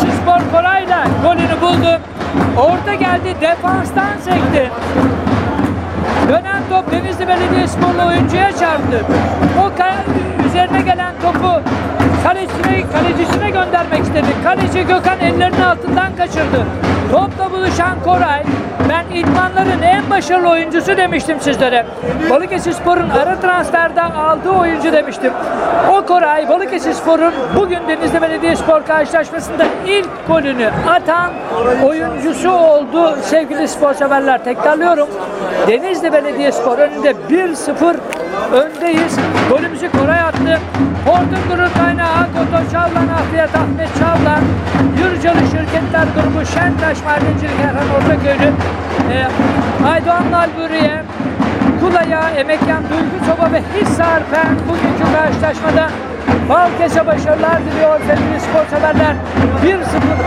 Spor Koray'la golünü buldu. Orta geldi defanstan sekti. Dönen top Denizli Belediyesporlu oyuncuya çarptı. O üzerine gelen topu kalecisine, kalecisine göndermek istedi. Kaleci Gökhan ellerinin altından kaçırdı. Topla buluşan Koray, ben idmanların en başarılı oyuncusu demiştim sizlere. Balıkesir Spor'un ara transferde aldığı oyuncu demiştim. O Koray, Balıkesir Spor'un bugün Denizli Belediyespor karşılaşmasında ilk golünü atan oyuncusu oldu sevgili spor severler. Tekrarlıyorum. Denizli Belediyespor önünde 1-0 öndeyiz. Golümüzü Koray attı. Hortum Gurur Kaynağı Akoto Çavlan Afiyet Ahmet Çavlan Yürücalı Şirketler Grubu Şentaş Madencilik Erhan Ortaköylü e, Aydoğan Nalburiye Kula'ya Emekyan Duygu Soba ve Hisar Fen bugünkü karşılaşmada Balkes'e başarılar diliyor sevgili spor severler. 1-0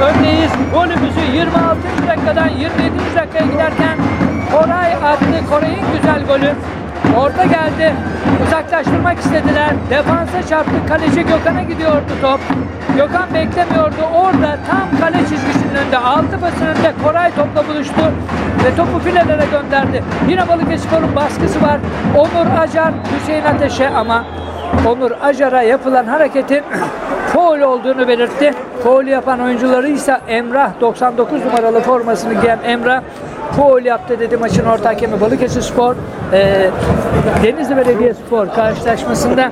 öndeyiz. Golümüzü 26. dakikadan 27. dakikaya giderken Koray attı. Koray'ın güzel golü. Orta geldi. Uzaklaştırmak istediler. Defansa çarptı. Kaleci Gökhan'a gidiyordu top. Gökhan beklemiyordu. Orada tam kale çizgisinin önünde, altı pasın önünde Koray topla buluştu ve topu filelere gönderdi. Yine Balıkesir'in baskısı var. Onur Acar, Hüseyin Ateş'e ama Onur Acar'a yapılan hareketin foul olduğunu belirtti. Foul yapan oyuncuları ise Emrah 99 numaralı formasını giyen Emrah foul yaptı dedi maçın orta hakemi Balıkesir Spor. Ee, Denizli Belediyespor karşılaşmasında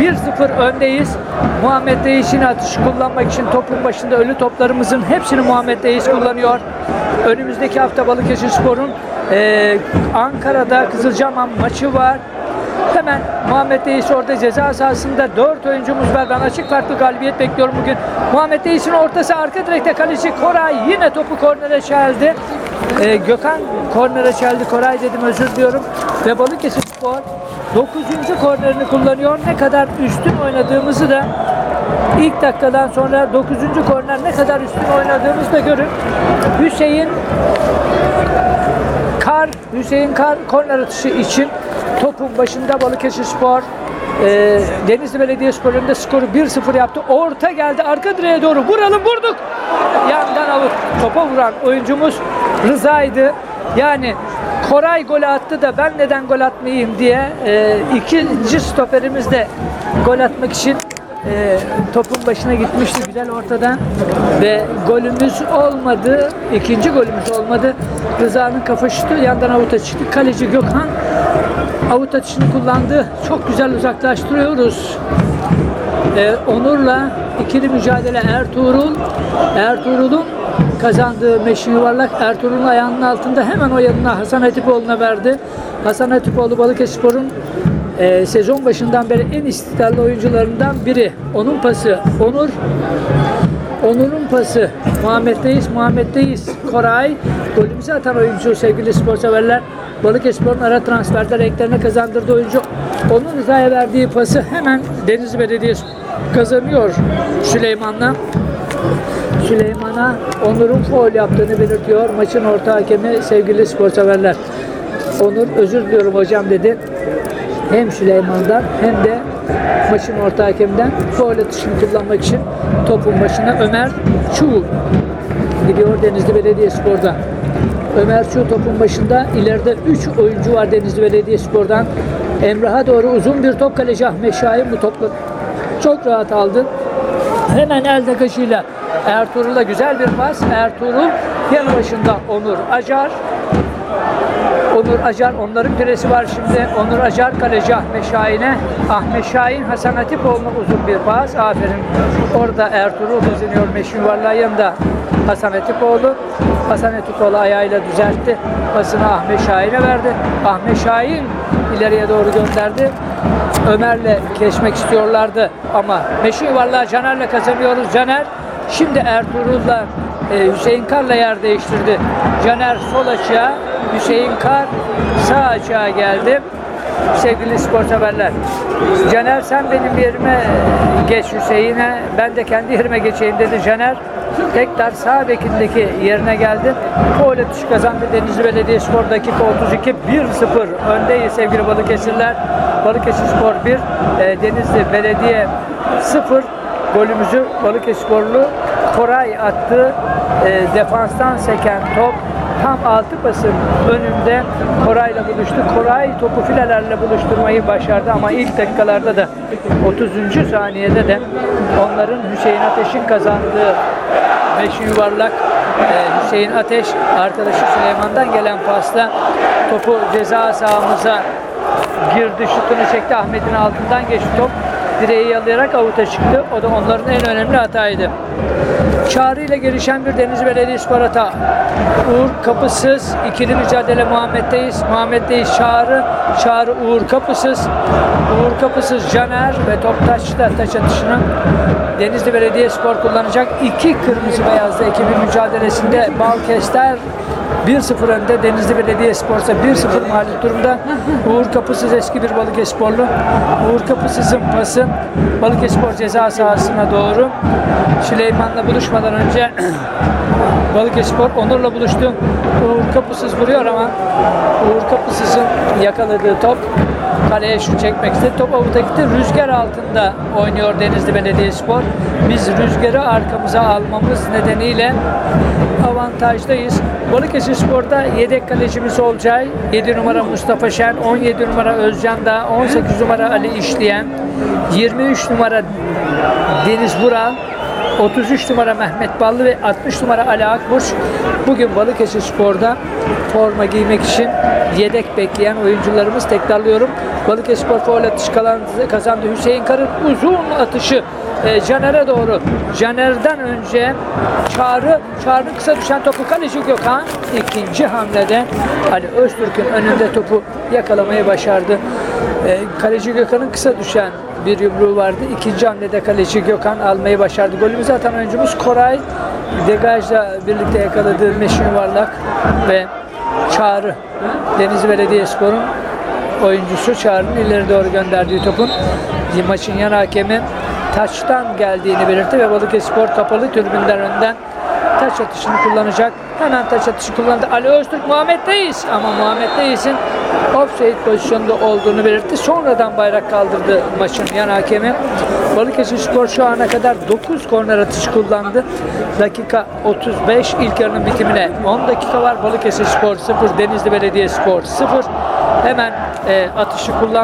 1-0 öndeyiz. Muhammed Değiş'in atışı kullanmak için topun başında ölü toplarımızın hepsini Muhammed Değiş kullanıyor. Önümüzdeki hafta Balıkesir Spor'un eee, Ankara'da Kızılcahamam maçı var. Hemen Muhammed Değiş orada ceza sahasında 4 oyuncumuz var. Ben açık farklı galibiyet bekliyorum bugün. Muhammed Değiş'in ortası arka direkte kaleci Koray yine topu kornere çeldi. Ee, Gökhan kornere çeldi. Koray dedim özür diliyorum. Ve Balıkesir Spor 9. kornerini kullanıyor. Ne kadar üstün oynadığımızı da ilk dakikadan sonra 9. korner ne kadar üstün oynadığımızı da görün. Hüseyin Kar, Hüseyin Kar korner atışı için topun başında Balıkesir Spor e, Denizli Belediyespor önünde skoru 1-0 yaptı. Orta geldi arka direğe doğru. Vuralım vurduk. Yandan alıp topa vuran oyuncumuz Rıza'ydı. Yani Koray gol attı da ben neden gol atmayayım diye e, ikinci stoperimiz de gol atmak için e, topun başına gitmişti güzel ortadan ve golümüz olmadı. ikinci golümüz olmadı. Rıza'nın kafa şutu yandan avuta çıktı. Kaleci Gökhan avut atışını kullandı. Çok güzel uzaklaştırıyoruz. Ee, Onur'la ikili mücadele Ertuğrul. Ertuğrul'un kazandığı meşin yuvarlak Ertuğrul'un ayağının altında hemen o yanına Hasan Hatipoğlu'na verdi. Hasan Hatipoğlu Balıkesirspor'un e, sezon başından beri en istikrarlı oyuncularından biri. Onun pası Onur Onur'un pası Muhammed'deyiz, Muhammed'deyiz. Koray, golümüzü atan oyuncu sevgili spor severler. Balıkesirspor'un ara transferde renklerine kazandırdığı oyuncu. Onun Rıza'ya verdiği pası hemen Denizli Belediyesi kazanıyor Süleyman'la. Süleyman'a Onur'un foul yaptığını belirtiyor. Maçın orta hakemi sevgili spor severler. Onur özür diliyorum hocam dedi. Hem Süleyman'dan hem de maçın orta hakeminden foul atışını kullanmak için topun başına Ömer Çuğ gidiyor Denizli Belediyespor'da. Ömer Çuğ topun başında. ileride 3 oyuncu var Denizli Belediyespor'dan. Emrah'a doğru uzun bir top kaleci Ahmet Şahin bu topla çok rahat aldı. Hemen elde kaşıyla Ertuğrul'a güzel bir pas. Ertuğrul yanı başında Onur Acar. Onur Acar, onların piresi var şimdi. Onur Acar kaleci Ahmet Şahin'e. Ahmet Şahin Hasan Hatipoğlu'na uzun bir pas. Aferin. Orada Ertuğrul izleniyor meşhur yuvarlağı yanında Hasan Hatipoğlu. Hasan Hatipoğlu ayağıyla düzeltti. Pasını Ahmet Şahin'e verdi. Ahmet Şahin ileriye doğru gönderdi. Ömer'le geçmek istiyorlardı ama meşhur yuvarlağı Caner'le kazanıyoruz. Caner şimdi Ertuğrul'la e, Hüseyin Kar'la yer değiştirdi. Caner sol açığa, Hüseyin Kar sağ açığa geldi. Sevgili spor severler. Caner sen benim yerime geç Hüseyin'e, ben de kendi yerime geçeyim dedi Caner. Tekrar sağ bekindeki yerine geldi. Gol atışı kazandı Denizli Belediyespor dakika 32 1-0 öndeyiz sevgili Balıkesirler. Balıkesir Spor 1, e, Denizli Belediye 0 golümüzü Balıkesirsporlu Koray attı. E, defanstan seken top tam altı pasın önünde Koray'la buluştu. Koray topu filelerle buluşturmayı başardı ama ilk dakikalarda da 30. saniyede de onların Hüseyin Ateş'in kazandığı Beş yuvarlak e, Hüseyin Ateş arkadaşı Süleyman'dan gelen pasla topu ceza sahamıza girdi şutunu çekti Ahmet'in altından geçti top direği yalayarak avuta çıktı o da onların en önemli hataydı Çağrı ile gelişen bir Deniz Belediyespor hata. Uğur Kapısız ikili mücadele Muhammed'deyiz. Muhammed'deyiz Çağrı. Çağrı Uğur Kapısız. Uğur Kapısız Caner ve top taçta taç atışını Denizli Belediyespor kullanacak. İki kırmızı beyazlı ekibin mücadelesinde Balkester 1-0 önde Denizli Belediyespor ise 1-0 mağlup durumda. Uğur Kapısız eski bir Balıkesirsporlu. Uğur Kapısız'ın pası Balıkesirspor ceza sahasına doğru. Süleyman'la buluşmadan önce Balıkesirspor Onur'la buluştu. Uğur Kapısız vuruyor ama Uğur Kapısız'ın yakaladığı top kaleye şut çekmek istedi. Top avuta gitti. Rüzgar altında oynuyor Denizli Belediyespor. Biz rüzgarı arkamıza almamız nedeniyle avantajdayız. Balıkesirspor'da yedek kalecimiz olacak. 7 numara Mustafa Şen, 17 numara Özcan Dağ, 18 numara Ali İşleyen, 23 numara Deniz Vural, 33 numara Mehmet Ballı ve 60 numara Ali Akburç bugün Balıkesir Spor'da forma giymek için yedek bekleyen oyuncularımız tekrarlıyorum. Balıkesir Spor faul atış kazandı. Hüseyin Karın uzun atışı e, Caner'e doğru. Caner'den önce Çağrı, Çağrı'nın kısa düşen topu kaleci Gökhan ikinci hamlede Ali Öztürk'ün önünde topu yakalamayı başardı. E, kaleci Gökhan'ın kısa düşen bir yumruğu vardı. İkinci hamlede kaleci Gökhan almayı başardı. Golümüzü atan oyuncumuz Koray. Degajla birlikte yakaladığı meşin yuvarlak ve Çağrı. Denizli Belediyespor'un oyuncusu Çağrı'nın ileri doğru gönderdiği topun maçın yan hakemi taçtan geldiğini belirtti ve Balıkesirspor kapalı tribünden önden taç atışını kullanacak. Hemen taç atışı kullandı. Ali Öztürk Muhammed Reis ama Muhammed Reis'in offside pozisyonda olduğunu belirtti. Sonradan bayrak kaldırdı maçın yan hakemi. Balıkesirspor şu ana kadar 9 korner atışı kullandı. Dakika 35 ilk yarının bitimine 10 dakika var. Balıkesirspor 0, Denizli Belediyespor 0. Hemen e, atışı kullandı.